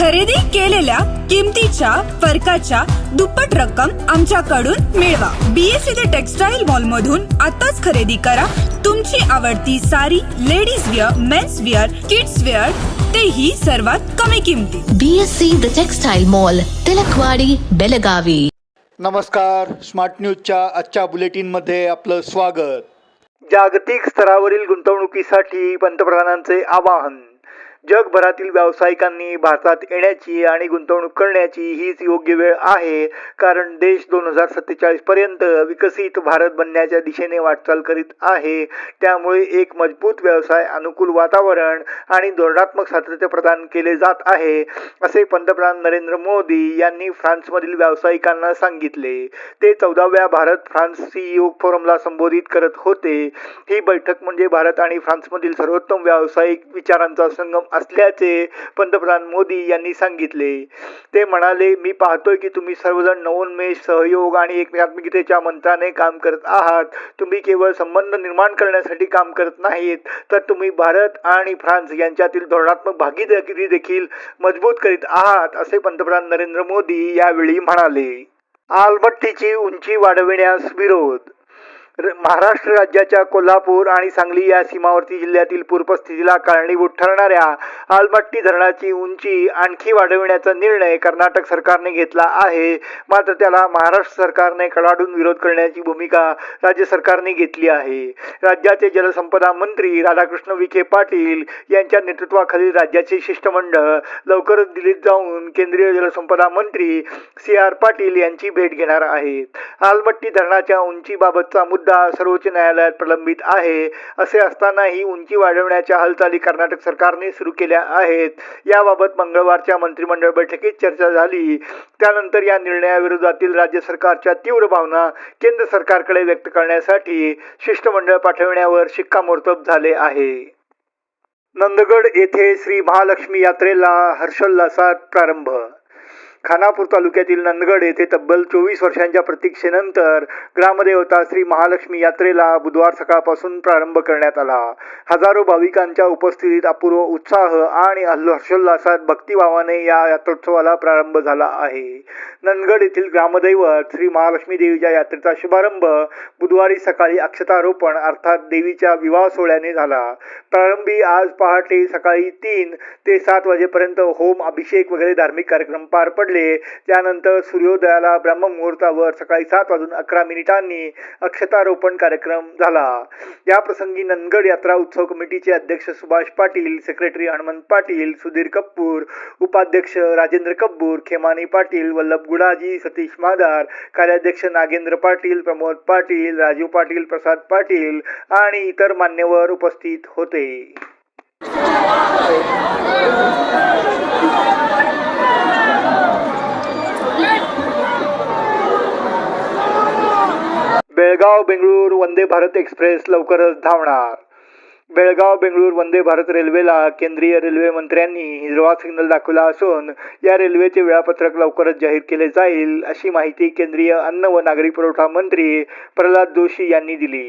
खरेदी केलेल्या किमतीच्या फरकाच्या दुप्पट रक्कम आमच्याकडून मिळवा. बीएससी द टेक्सटाईल मॉल मधून आताच खरेदी करा. तुमची आवडती sari ladies wear men's wear kids wear तेही सर्वात कमी किमतीत BSC the textile mall Tilakwadi Belagavi. नमस्कार. स्मार्ट न्यूजच्या आजच्या बुलेटिनमध्ये आपलं स्वागत. जागतिक स्तरावरील गुंतवणुकीसाठी पंतप्रधानांचे आवाहन. जगभरातील व्यावसायिकांनी भारतात येण्याची आणि गुंतवणूक करण्याची हीच योग्य वेळ आहे. कारण देश दोन हजार सत्तेचाळीस पर्यंत विकसित भारत बनण्याच्या दिशेने वाटचाल करीत आहे. त्यामुळे एक मजबूत व्यवसाय अनुकूल वातावरण आणि धोरणात्मक सातत्य प्रदान केले जात आहे असे पंतप्रधान नरेंद्र मोदी यांनी फ्रान्समधील व्यावसायिकांना सांगितले. ते चौदाव्या भारत फ्रान्स सीईओ फोरमला संबोधित करत होते. ही बैठक म्हणजे भारत आणि फ्रान्समधील सर्वोत्तम व्यावसायिक विचारांचा संगम असल्याचे पंतप्रधान मोदी यांनी सांगितले. ते म्हणाले मी पाहतोय की तुम्ही सर्वजण नवोन्मेष सहयोग आणि एकमेकात्मिकतेच्या मंत्राने काम करत आहात. तुम्ही केवळ संबंध निर्माण करण्यासाठी काम करत नाहीत तर तुम्ही भारत आणि फ्रान्स यांच्यातील धोरणात्मक भागीदारी देखील मजबूत करीत आहात असे पंतप्रधान नरेंद्र मोदी यावेळी म्हणाले. आलबट्टीची उंची वाढविण्यास विरोध महाराष्ट्र राज्याच्या कोल्हापूर आणि सांगली या सीमावर्ती जिल्ह्यातील पूरपस्थितीला कारणीभूत ठरणाऱ्या आलमट्टी धरणाची उंची आणखी वाढविण्याचा निर्णय कर्नाटक सरकारने घेतला आहे. मात्र त्याला महाराष्ट्र सरकारने कडाडून विरोध करण्याची भूमिका राज्य सरकारने घेतली आहे. राज्याचे जलसंपदा मंत्री राधाकृष्ण विखे पाटील यांच्या नेतृत्वाखालील राज्याचे शिष्टमंडळ लवकरच दिल्लीत जाऊन केंद्रीय जलसंपदा मंत्री सी आर पाटील यांची भेट घेणार आहेत. आलमट्टी धरणाच्या उंचीबाबतचा मुद्दा सर्वोच्च न्यायालयात प्रलंबित आहे. असे असतानाही उंची वाढवण्याच्या हालचाली कर्नाटक सरकारने सुरू केल्या आहेत. याबाबत मंगळवारच्या मंत्रिमंडळ बैठकीत चर्चा झाली. त्यानंतर या निर्णयाविरोधातील राज्य सरकारच्या तीव्र भावना केंद्र सरकारकडे व्यक्त करण्यासाठी शिष्टमंडळ पाठविण्यावर शिक्कामोर्तब झाले आहे. नंदगड येथे श्री महालक्ष्मी यात्रेला हर्षोल्लासात प्रारंभ खानापूर तालुक्यातील नंदगड येथे तब्बल चोवीस वर्षांच्या प्रतीक्षेनंतर ग्रामदेवता श्री महालक्ष्मी यात्रेला बुधवार सकाळपासून प्रारंभ करण्यात आला. हजारो भाविकांच्या उपस्थितीत अपूर्व उत्साह आणि हर्षोल्लासात भक्तिभावाने या यात्रोत्सवाला प्रारंभ झाला आहे. नंदगड येथील ग्रामदैवत श्री महालक्ष्मी देवीच्या यात्रेचा शुभारंभ बुधवारी सकाळी अक्षतारोपण अर्थात देवीच्या विवाह सोहळ्याने झाला. प्रारंभी आज पहाटे सकाळी तीन ते सात वाजेपर्यंत होम अभिषेक वगैरे धार्मिक कार्यक्रम पार पडले. त्यानंतर सूर्योदयाला ब्रह्ममुहूर्तावर सकाळी सात वाजून अकरा मिनिटांनी अक्षतारोपण कार्यक्रम झाला. या प्रसंगी नंदगड यात्रा उत्सव कमिटीचे अध्यक्ष सुभाष पाटील सेक्रेटरी हनुमंत पाटील सुधीर कप्पूर उपाध्यक्ष राजेंद्र कपूर खेमानी पाटील वल्लभ गुडाजी सतीश मादार कार्याध्यक्ष नागेंद्र पाटील प्रमोद पाटील राजीव पाटील प्रसाद पाटील आणि इतर मान्यवर उपस्थित होते बेळगाव बेंगळूर वंदे भारत एक्सप्रेस लवकरच धावणार. बेळगाव बेंगळूर वंदे भारत रेल्वेला केंद्रीय रेल्वे मंत्र्यांनी हिरवा सिग्नल दाखवला असून या रेल्वेचे वेळापत्रक लवकरच जाहीर केले जाईल अशी माहिती केंद्रीय अन्न व नागरी पुरवठा मंत्री प्रल्हाद जोशी यांनी दिली.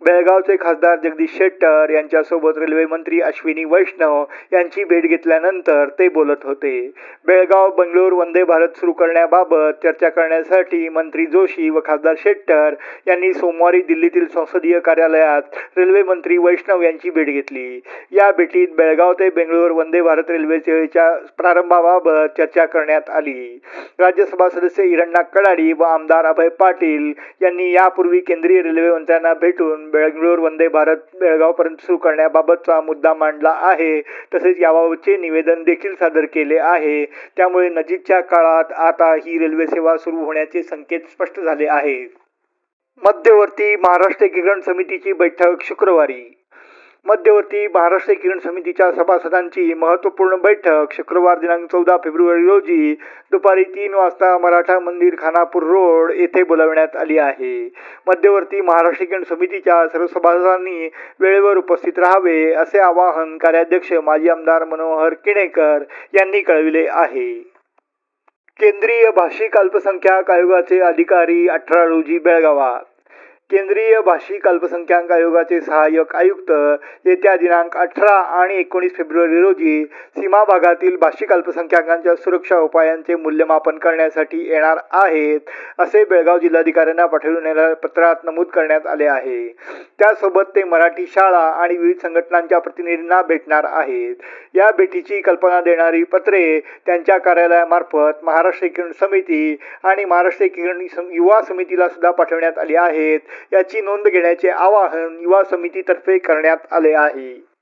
बेळगावचे खासदार जगदीश शेट्टर यांच्यासोबत रेल्वे मंत्री अश्विनी वैष्णव यांची भेट घेतल्यानंतर ते बोलत होते. बेळगाव बेंगळूर वंदे भारत सुरू करण्याबाबत चर्चा करण्यासाठी मंत्री जोशी व खासदार शेट्टर यांनी सोमवारी दिल्लीतील संसदीय कार्यालयात रेल्वे मंत्री वैष्णव यांनी यांची भेट घेतली. या भेटीत बेळगाव ते बेंगळूर वंदे भारत रेल्वे सेवेच्या प्रारंभाबाबत चर्चा करण्यात आली. राज्यसभा सदस्य हिरण्णा कडाडी व आमदार अभय पाटील यांनी यापूर्वी केंद्रीय रेल्वे मंत्र्यांना भेटून बेंगळूर वंदे भारत बेळगावपर्यंत सुरू करण्याबाबतचा मुद्दा मांडला आहे. तसेच याबाबतचे निवेदन देखील सादर केले आहे. त्यामुळे नजीकच्या काळात आता ही रेल्वे सेवा सुरू होण्याचे संकेत स्पष्ट झाले आहेत. मध्यवर्ती महाराष्ट्र एकीकरण समितीची बैठक शुक्रवारी. मध्यवर्ती महाराष्ट्र किरण समितीच्या सभासदांची महत्त्वपूर्ण बैठक शुक्रवार दिनांक चौदा फेब्रुवारी रोजी दुपारी तीन वाजता मराठा मंदिर खानापूर रोड येथे बोलावण्यात आली आहे. मध्यवर्ती महाराष्ट्र किरण समितीच्या सर्व सभासदांनी वेळेवर उपस्थित राहावे असे आवाहन कार्याध्यक्ष माजी आमदार मनोहर किणेकर यांनी कळविले आहे. केंद्रीय भाषिक अल्पसंख्याक आयोगाचे अधिकारी अठरा रोजी बेळगावात. केंद्रीय भाषिक अल्पसंख्याक आयोगाचे सहाय्यक आयुक्त येत्या दिनांक अठरा आणि एकोणीस फेब्रुवारी रोजी सीमा भागातील भाषिक अल्पसंख्याकांच्या सुरक्षा उपायांचे मूल्यमापन करण्यासाठी येणार आहेत असे बेळगाव जिल्हाधिकाऱ्यांना पाठवून पत्रात नमूद करण्यात आले आहे. त्यासोबत ते मराठी शाळा आणि विविध संघटनांच्या प्रतिनिधींना भेटणार आहेत. या भेटीची कल्पना देणारी पत्रे त्यांच्या कार्यालयामार्फत महाराष्ट्र किरण समिती आणि महाराष्ट्र किरण सम- युवा समितीला सुद्धा पाठवण्यात आली आहेत. याची नोंद घेण्याचे आवाहन युवा समितीतर्फे करण्यात आले आहे.